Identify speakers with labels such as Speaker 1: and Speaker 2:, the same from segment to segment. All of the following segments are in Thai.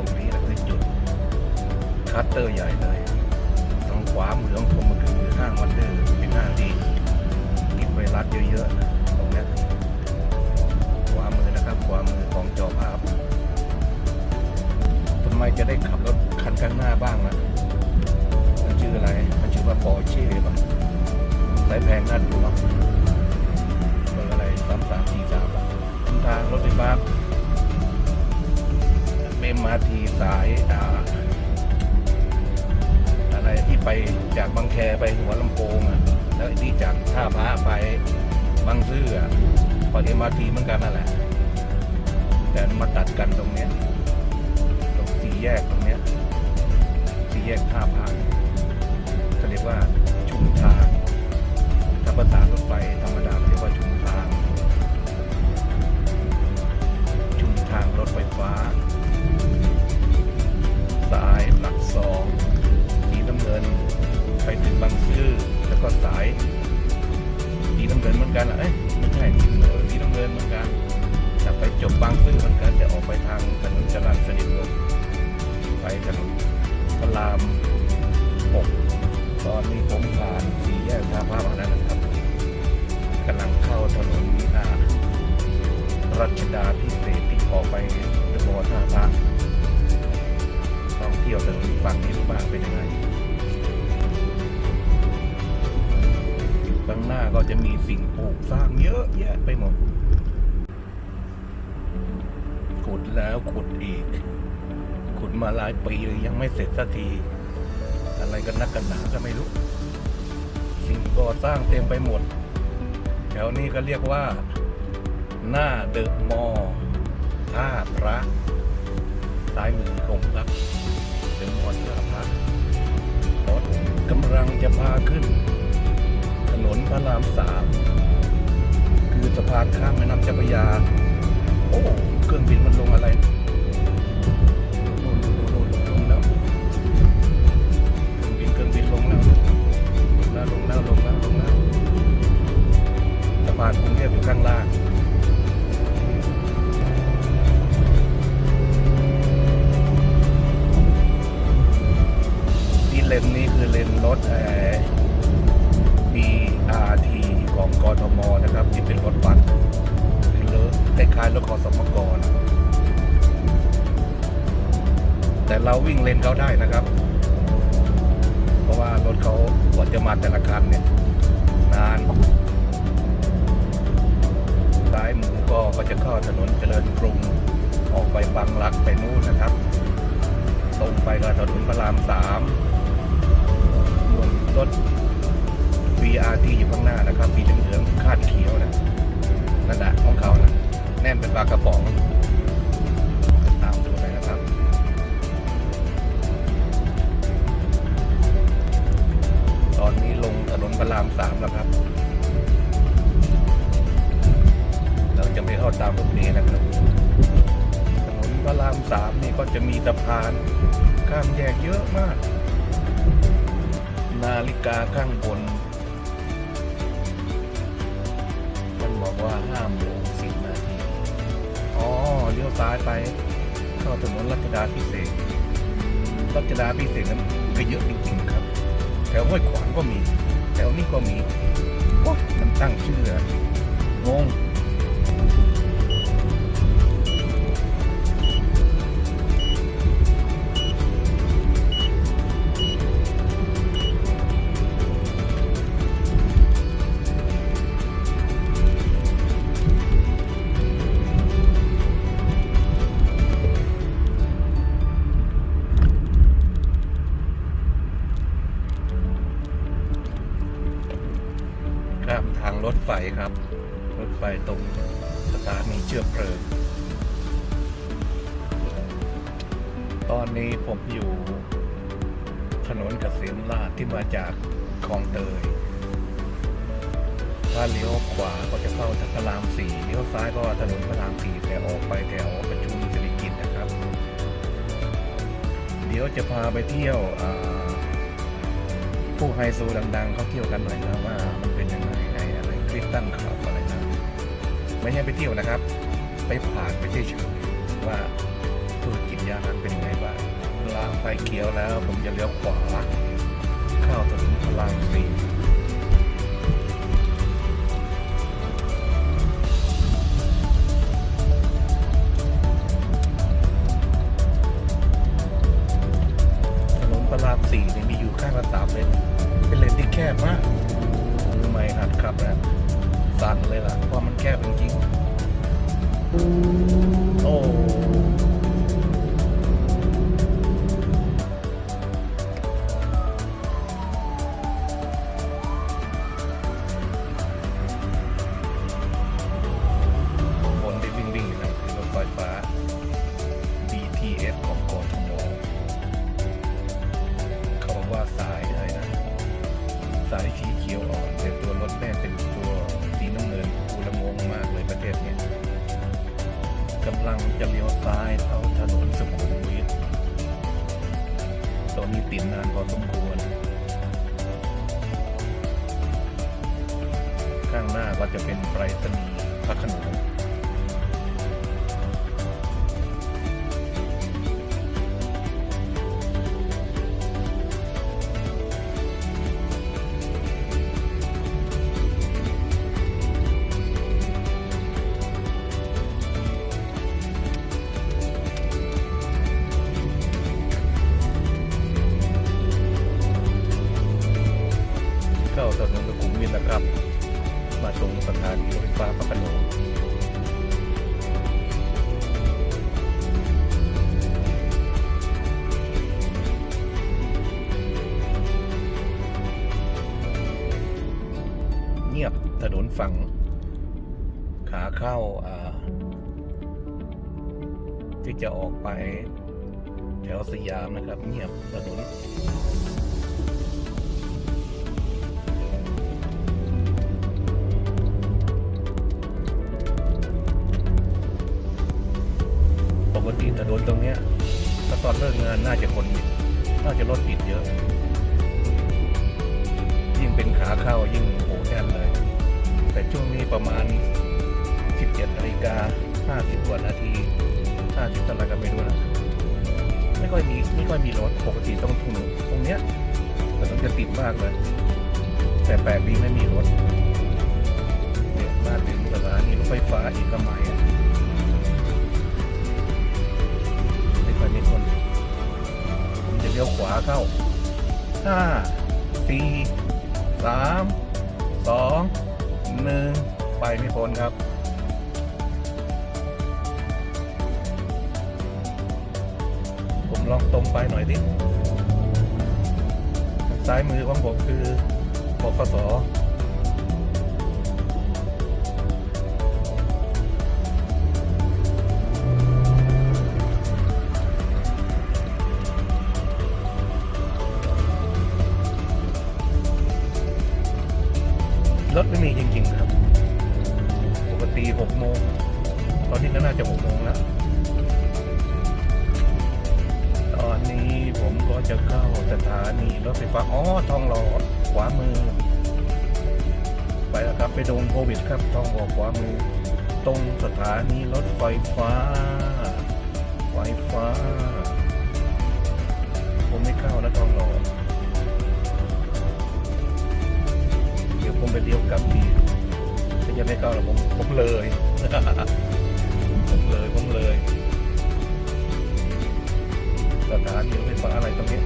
Speaker 1: รงนี้แหละคือจุดคัตเตอร์ใหญ่เลยทางขวามือของผมมันคือห้างวันเดอร์เป็นห้างที่ติดไวรัสเยอะๆนะตรงนี้ขวามือนะครับ ขวามือของจอภาพทำไมจะได้ขับรถคันข้างหน้าบ้างนะมันชื่ออะไรมันชื่อว่าปอร์เช่ป่ะสายแพงน่าดูเนาะเบอร์อะไรสามสามสี่สามทางรถไฟฟ้า เมมาทีสายอ่าอะไรที่ไปจากบางแคไปหัวลำโพงอะแล้วไอ้ที่จากท่าพระไปบางซื่ออะพอเอ็มอาร์ทีเหมือนกันนั่นแหละ แต่มาตัดกันตรงเนี้ยตรงสี่แยกตรงเนี้ยสี่แยกท่าพระเขาเรียกว่าชุมทางถ้าภาษารถไฟธรรมดาเรียกว่าชุมทาง ชุมทางรถไฟฟ้า สองสีน้ำเงิน ไปถึงบางซื่อแล้วก็สายสีน้ำเงินเหมือนกันเหรอเอ้ยไม่ใช่สีน้ำเงิน ขุดแล้วขุดอีก ขุดมาหลายปีเลยยังไม่เสร็จสักที อะไรกันนักกันหนาก็ไม่รู้ สิ่งก่อสร้างเต็มไปหมด แถวนี้ก็เรียกว่า หน้าเดอะมอลล์ท่าพระซ้ายมือผมครับเป็นมอท่าพระรถกำลังจะพาขึ้น ถนนพระรามสามคือสะพานข้ามแม่น้ำเจ้าพระยา โอ้ เครื่องบินมันลงอะไรโน่นโน่นโน่นลงแล้วเครื่องบินเครื่องบินลงแล้วลงแล้วลงแล้วลงแล้วสะพานกรุงเทพอยู่ข้างล่าง กรุงออกไปบางรักไปนู่นนะครับ ตรงไปก็ถนนพระรามสามส่วนรถ VRT อยู่ข้างหน้านะครับสีเหลืองๆคาดเขียวนะนั่นแหละของเขานะแน่นเป็นปลากระป๋องตามดูไปนะครับตอนนี้ลงถนนพระรามสามแล้วครับ จะไม่เข้าตามรถเมล์นะครับถนนพระรามสามนี่ก็จะมีสะพานข้ามแยกเยอะมาก นาฬิกาข้างบนมันบอกว่าห้าโมงสิบนาทีอ๋อเลี้ยวซ้ายไป เข้าถนนรัชดาพิเศษรัชดาพิเศษนั้นก็เยอะจริงๆครับ แถวห้วยขวางก็มี แถวนี้ก็มีโอ้มันตั้งชื่อองง ดี๋ยวจะพาไปเที่ยวผู้ไฮโซดังๆเขาเที่ยวกันหน่อยนะว่ามันเป็นยังไงไงอะไรคริสตันคลับอะไรนะไม่ใช่ไปเที่ยวนะครับ ไปผ่านไปเฉยๆว่าธุรกิจยานั้นเป็นยังไงบ้างลางไฟเขียวแล้ว ผมจะเลี้ยวขวาเข้าถนนพระรามสี่ นะสั่นเลยล่ะเพราะมันแคบจริงๆโอ้ ลังจะเลี้ยวซ้ายเข้าถนนสุขุมวิทตอนนี้ติดนานพอสมควร ข้างหน้าก็จะเป็นไปรษณีย์พระขนง ที่จะออกไปแถวสยามนะครับ เงียบถนนปกติถนนตรงเนี้ยถ้าตอนเลิกงานน่าจะคนน่าจะรถติดเยอะ ยิ่งเป็นขาเข้ายิ่งโหแน่นเลย แต่ช่วงนี้ประมาณ 17นาฬิกา50กว่านาที 50อะไรก็ไม่รู้นะไม่ค่อยมีไม่ค่อยมีรถปกติต้องทุ่งตรงเนี้ยถนนจะติดมากเลย แต่แปลกดีไม่มีรถเนี่ยมาถึงสถานีรถไฟฟ้าเอกมัยอะไม่ค่อยมีคนผมจะเลี้ยวขวาเข้าห้าสี่สามสองหนึ่งไปไม่พ้นครับ ลองตรงไปหน่อยดิซ้ายมือของผมคือบกสรถไม่มีจริง ๆ ครับ ปกติหกโมง ตอนนี้ก็น่าจะหกโมงแล้ว นนี้ผมก็จะเข้าสถานีรถไฟฟ้าอ๋อทองหล่อขวามือ ไปแล้วครับไปโดนโควิดครับทองหล่อขวามือ ตรงสถานีรถไฟฟ้า ไฟฟ้า ผมไม่เข้านะทองหล่อเดี๋ยวผมไปเลี้ยวกลับดีถ้าจะไม่เข้าแล้วผมผมเลย ผมเลยผมเลย สถานีรถไฟฟ้าอะไรตรงนี้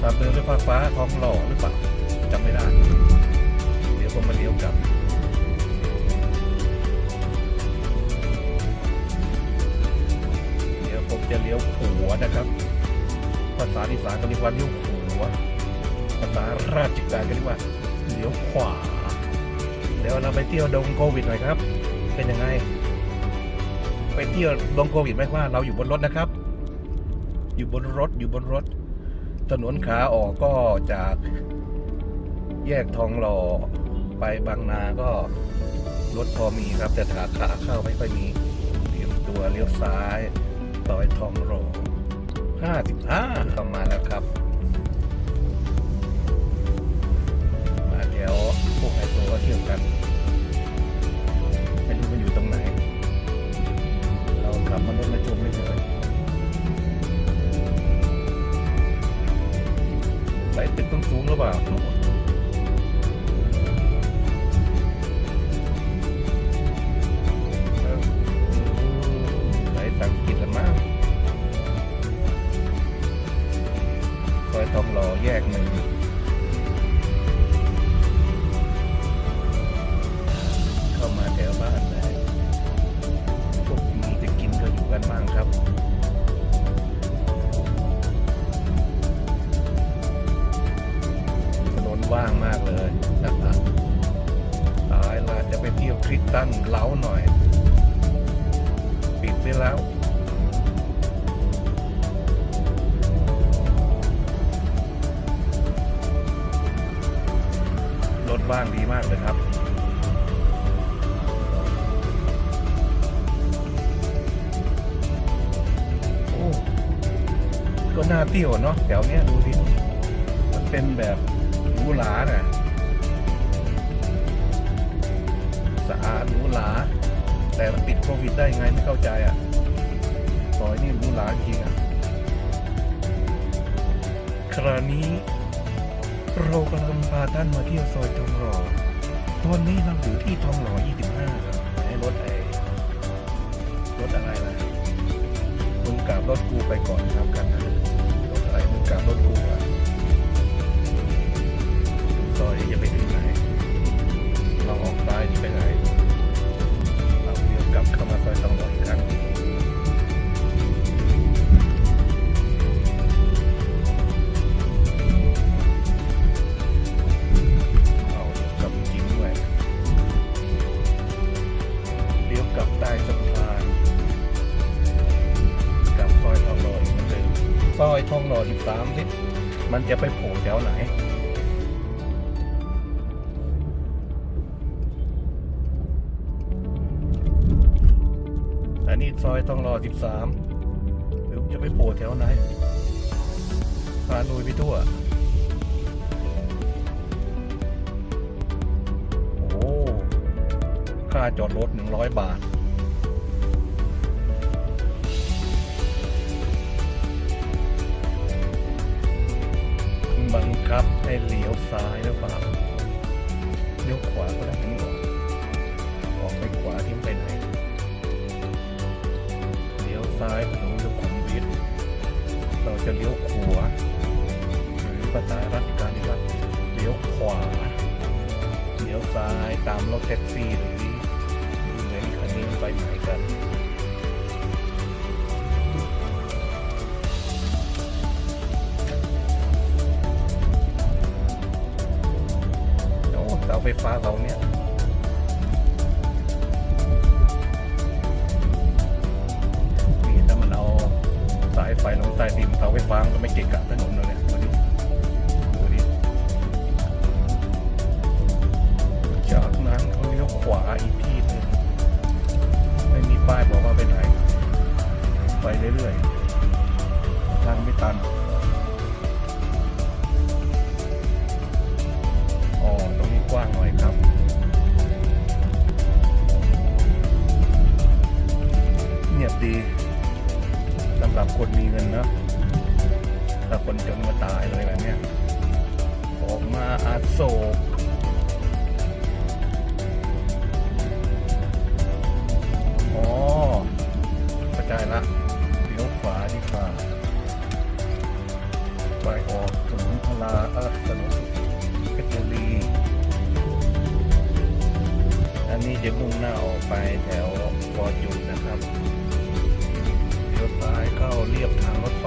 Speaker 1: สถานีรถไฟฟ้าฟ้าทองหล่อหรือเปล่าจำไม่ได้ เดี๋ยวผมมาเลี้ยวกลับเดี๋ยวผมจะเลี้ยวหัวนะครับ ภาษาอีสานก็เรียกว่าเลี้ยวหัว ภาษาราชการก็เรียกว่าเลี้ยวขวา เดี๋ยวเราไปเที่ยวดงโควิดหน่อยครับ เป็นยังไง ไปเที่ยวดงโควิดไม่ว่าเราอยู่บนรถนะครับ อยู่บนรถอยู่บนรถ ถนนขาออกก็จากแยกทองหล่อไปบางนาก็รถพอมีครับ แต่ขาขาเข้าไม่ค่อยมีเตรียมตัวเลี้ยวซ้ายซอยทองหล่อห้าสิบห้าเข้ามาแล้วครับ มาแถวพวกไฮโซก็เที่ยวกันไม่รู้มันอยู่ตรงไหน เราขับมารถมาชมไม่เฉย ใส่ตึกสูง เที่ยวเนาะแถวเนี้ยดูดิมันเป็นแบบหรูหราน่ะสะอาดหรูหราแต่มันติดโควิดได้ไงไม่เข้าใจอะซอยนี่หรูหราจริงอะคราวนี้เรากำลังพาท่านมาเที่ยวซอยทองหล่อตอนนี้เราอยู่ที่ทองหล่อ 25 ครับไอ้รถไอ้รถอะไรล่ะมึงกลับรถกูไปก่อนครับกันนะ กลับรถกูอะซอยจะไปถึงไหน เราออกซ้ายนี่ไปไหนเราเลี้ยวกลับเข้ามาซอยสองหล่ออีกครั้ง ทองหล่อ13นิมันจะไปโผล่แถวไหนอันนี้ซอยทองหล่อ13หรือจะไปโผล่แถวไหนพาลุยไปทั่วโอ้ค่าจอดรถ 100 บาท ให้เลี้ยวซ้ายหรือเปล่าเลี้ยวขวาก็ได้นี่หว่าออกไปขวาที่ไปไหนเลี้ยวซ้ายถนนสุขุมวิทเราจะเลี้ยวขวาหรือภาษาราชการนี่ว่าเลี้ยวขวาเลี้ยวซ้ายตามรถแท็กซี่หรือเหมือนคันนี้ไปไหนกัน ไฟฟ้าเราเนี่ยนี่ถ้ามันเอาสายไฟลงใต้ดินเสาไฟฟ้ามันก็ไม่เกะกะถนนเลยเนี่ยดูดิดูดิจากนั้นเขาเลี้ยวขวาอีกที่หนึงไม่มีป้ายบอกว่าไปไหน ไปเรื่อยๆทางไม่ตัน ดีสำหรับคนมีเงินเนอะถ้าคนจนมาตายเลยแบบเนี้ยออกมาอาโศกอ๋อเข้าใจละเลี้ยวขวาดีกว่าไปออกถนนพลาเออถนนเพชรบุรีอันนี้จะมุ่งหน้าออกไปแถวฟอร์จูนนะครับายเข้าเรียบทางรถไฟ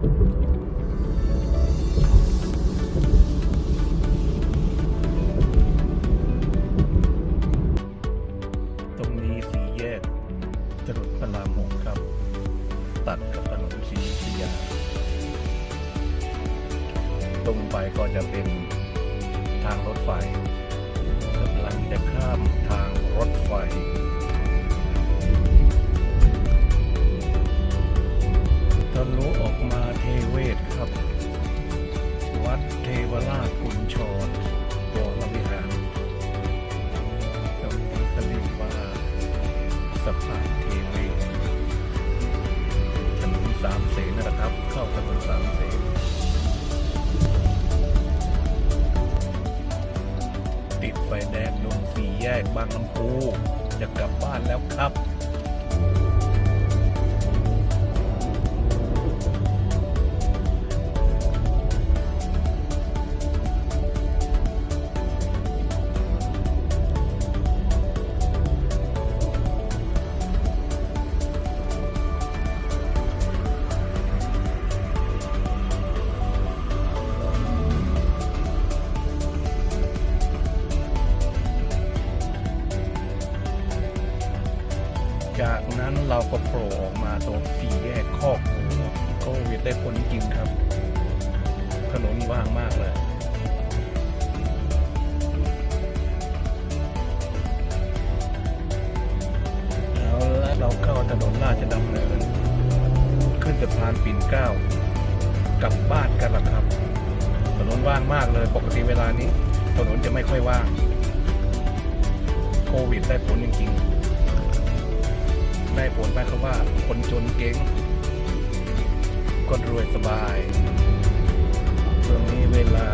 Speaker 1: Thank you. เราก็โผล่ออกมาตรงสี่แยกคอกหมูโควิดได้ผลจริงครับ ถนนว่างมากเลยเอาละเราเข้าถนนราชดำเนิน ขึ้นสะพานปิ่นเก้ากลับบ้านกันละครับ ถนนว่างมากเลยปกติเวลานี้ ถนนจะไม่ค่อยว่าง โควิดได้ผลจริงๆ ได้ผลไหมความว่า คนจนเก่งคนรวยสบายช่วงนี้เวลา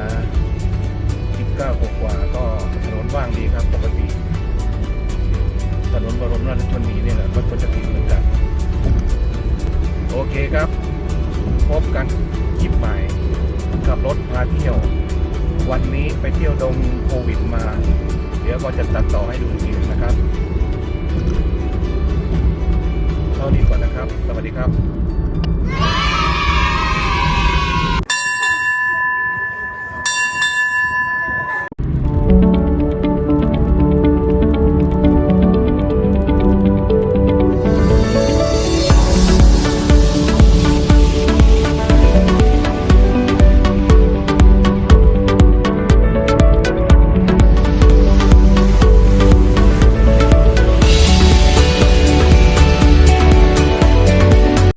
Speaker 1: 19กว่า ก็ถนนว่างดีครับ ปกติ ถนนบรมราชชนนีเนี่ยแหละก็จะติดเหมือนกัน โอเคครับ พบกันคลิปใหม่ขับรถพาเที่ยว วันนี้ไปเที่ยวดงโควิดมา เดี๋ยวก็จะตัดต่อให้ดูอีกทีนะครับ ท่านี้ก่อนนะครับ สวัสดีครับ